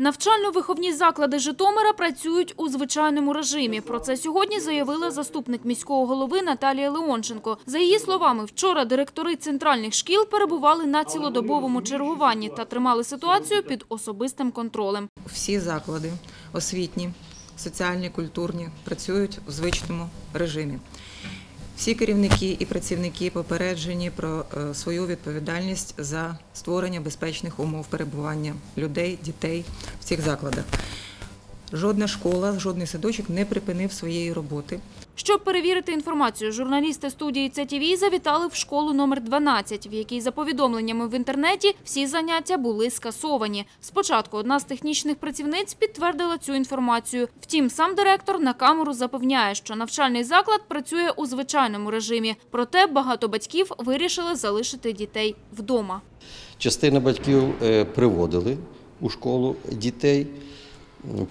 Навчально-виховні заклади Житомира працюють у звичайному режимі. Про це сьогодні заявила заступник міського голови Наталія Леонченко. За її словами, вчора директори центральних шкіл перебували на цілодобовому чергуванні та тримали ситуацію під особистим контролем. Всі заклади освітні, соціальні, культурні працюють у звичному режимі. Всі керівники і працівники попереджені про е, свою відповідальність за створення безпечних умов перебування людей, дітей в цих закладах. Жодна школа, жодний садочок не припинив своєї роботи. Щоб перевірити інформацію, журналісти студії ЦТВ завітали в школу номер 12, в якій, за повідомленнями в інтернеті, всі заняття були скасовані. Спочатку одна з технічних працівниць підтвердила цю інформацію. Втім, сам директор на камеру запевняє, що навчальний заклад працює у звичайному режимі. Проте багато батьків вирішили залишити дітей вдома. Частина батьків е, приводили у школу дітей,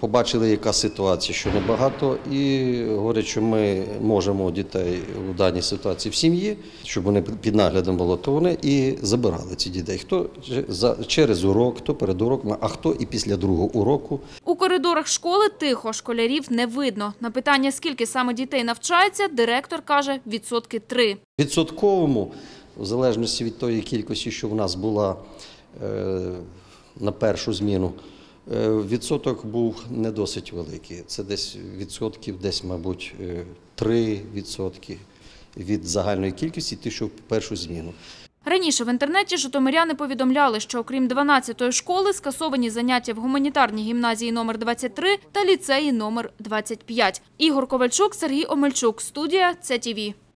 побачили, яка ситуація, що небагато, і говорять, що ми можемо дітей у даній ситуації в сім'ї, щоб вони під наглядом було, то вони і забирали ці дітей. Хто через урок, хто перед уроком, а хто і після другого уроку. У коридорах школи тихо, школярів не видно. На питання, скільки саме дітей навчається, директор каже – відсотки три. Відсотковому, в залежності від тої кількості, що в нас була е, на першу зміну, відсоток був не досить великий. Це десь відсотків, десь, мабуть, е, 3 відсотки від загальної кількості, ті, що в першу зміну. Раніше в інтернеті житомиряни повідомляли, що окрім 12-ї школи скасовані заняття в гуманітарній гімназії номер 23 та ліцеї номер 25. Ігор Ковальчук, Сергій Омельчук. Студія ЦТВ.